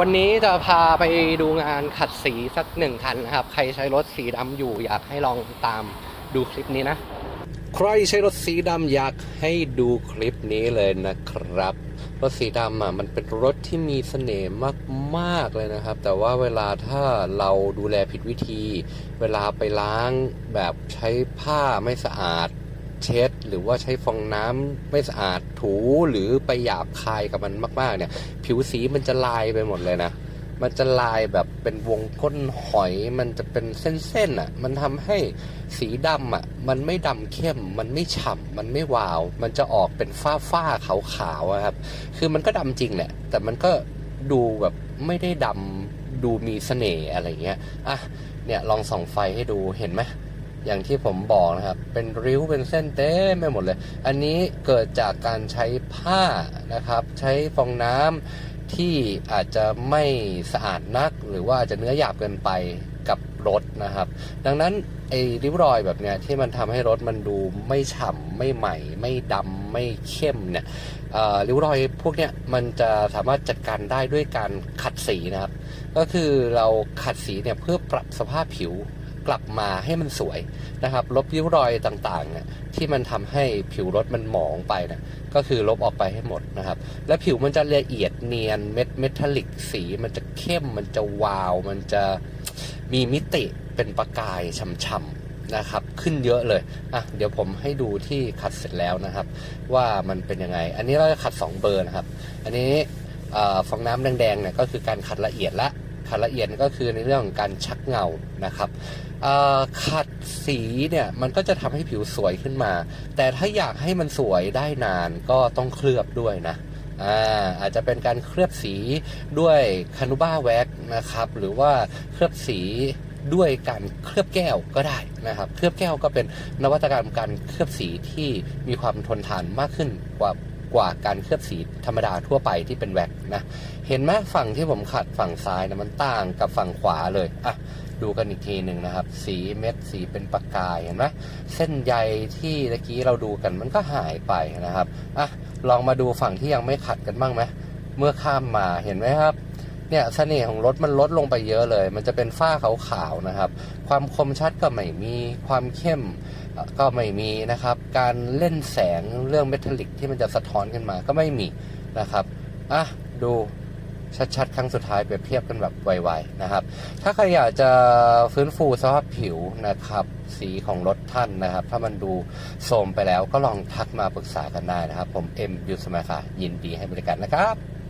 วันนี้จะพาไปดูงานขัดสีสักหนึ่งคันนะครับ ใครใช้รถสีดำอยู่อยากให้ลองตามดูคลิปนี้นะ ใครใช้รถสีดำอยากให้ดูคลิปนี้เลยนะครับ รถสีดำอะมันเป็นรถที่มีเสน่ห์มากๆเลยนะครับ แต่ว่าเวลาถ้าเราดูแลผิดวิธี เวลาไปล้างแบบใช้ผ้าไม่สะอาด เช็ด หรือว่าใช้ฟองน้ำไม่สะอาดถูหรือไปหยาบคายกับมันมากๆเนี่ย ผิวสีมันจะลายไปหมดเลยนะมันจะลายแบบเป็นวงก้นหอย มันจะเป็นเส้นๆอะ มันทำให้สีดำอะ มันไม่ดำเข้ม มันไม่ฉ่ำมันไม่วาว มันจะออกเป็นฝ้าฝ้าๆขาวๆครับ คือมันก็ดำจริงแหละ แต่มันก็ดูแบบไม่ได้ดำดูมีเสน่ห์อะไรเงี้ย อะ เนี่ยลองส่องไฟให้ดูเห็นไหม อย่างที่ผมบอกนะครับ เป็นริ้วเป็นเส้นเต็มไปหมดเลย อันนี้เกิดจากการใช้ผ้านะครับ ใช้ฟองน้ำที่อาจจะไม่สะอาดนัก หรือว่าอาจจะเนื้อหยาบเกินไปกับรถนะครับ ดังนั้นไอ้ริ้วรอยแบบเนี้ยที่มันทำให้รถมันดูไม่ฉ่ำไม่ใหม่ ไม่ดำไม่เข้มเนี่ยริ้วรอยพวกเนี้ยมันจะสามารถจัดการได้ด้วยการขัดสีนะครับ ก็คือเราขัดสีเนี่ยเพื่อปรับสภาพผิว กลับมาให้มันสวยนะครับลบริ้วรอยต่างๆเนี่ยที่มันทำให้ผิวรถมันหมองไปนะก็คือลบออกไปให้หมดนะครับ และผิวมันจะละเอียดเนียนเม็ดเมทัลลิกสี มันจะเข้มมันจะวาว มันจะมีมิติเป็นประกายช่ำๆนะครับ ขึ้นเยอะเลยอะเดี๋ยวผมให้ดูที่ขัดเสร็จแล้วนะครับ ว่ามันเป็นยังไง อันนี้เราจะขัด 2 เบอร์นะครับ อันนี้อฟองน้ำแดงๆเนี่ยก็คือการขัดละเอียดละ ขัดละเอียดก็คือในเรื่องของการชักเงานะครับขัดสีเนี่ยมันก็จะทำให้ผิวสวยขึ้นมา แต่ถ้าอยากให้มันสวยได้นานก็ต้องเคลือบด้วยนะอาอาจจะเป็นการเคลือบสีด้วยคานูบ้าแว็กนะครับ หรือว่าเคลือบสีด้วยการเคลือบแก้วก็ได้นะครับ เคลือบแก้วก็เป็นนวัตกรรมการเคลือบสีที่มีความทนทานมากขึ้นกว่า กว่าการเคลือบสีธรรมดาทั่วไปที่เป็นแว็กนะเห็นไหมฝั่งที่ผมขัดฝั่งซ้ายนะมันต่างกับฝั่งขวาเลยอะดูกันอีกทีหนึ่งนะครับ สีเม็ดสีเป็นประกายเห็นไหมเส้นใยที่ตะกี้เราดูกันมันก็หายไปนะครับอะลองมาดูฝั่งที่ยังไม่ขัดกันบ้างไหมเมื่อข้ามมาเห็นไหมครับ เนี่ยเสน่ห์ของรถมันลดลงไปเยอะเลย มันจะเป็นฝ้าขาวๆนะครับ ความคมชัดก็ไม่มีความเข้มก็ไม่มีนะครับ การเล่นแสงเรื่องเมทัลลิกที่มันจะสะท้อนขึ้นมาก็ไม่มีนะครับอะดูชัดๆ ครั้งสุดท้ายเปรียบเทียบกันแบบไวๆนะครับ ถ้าใครอยากจะฟื้นฟูสภาพผิวนะครับ สีของรถท่านนะครับ ถ้ามันดูโทรมไปแล้วก็ลองทักมาปรึกษากันได้นะครับ ผมเอ็มยูสมาค่ะยินดีให้บริการนะครับ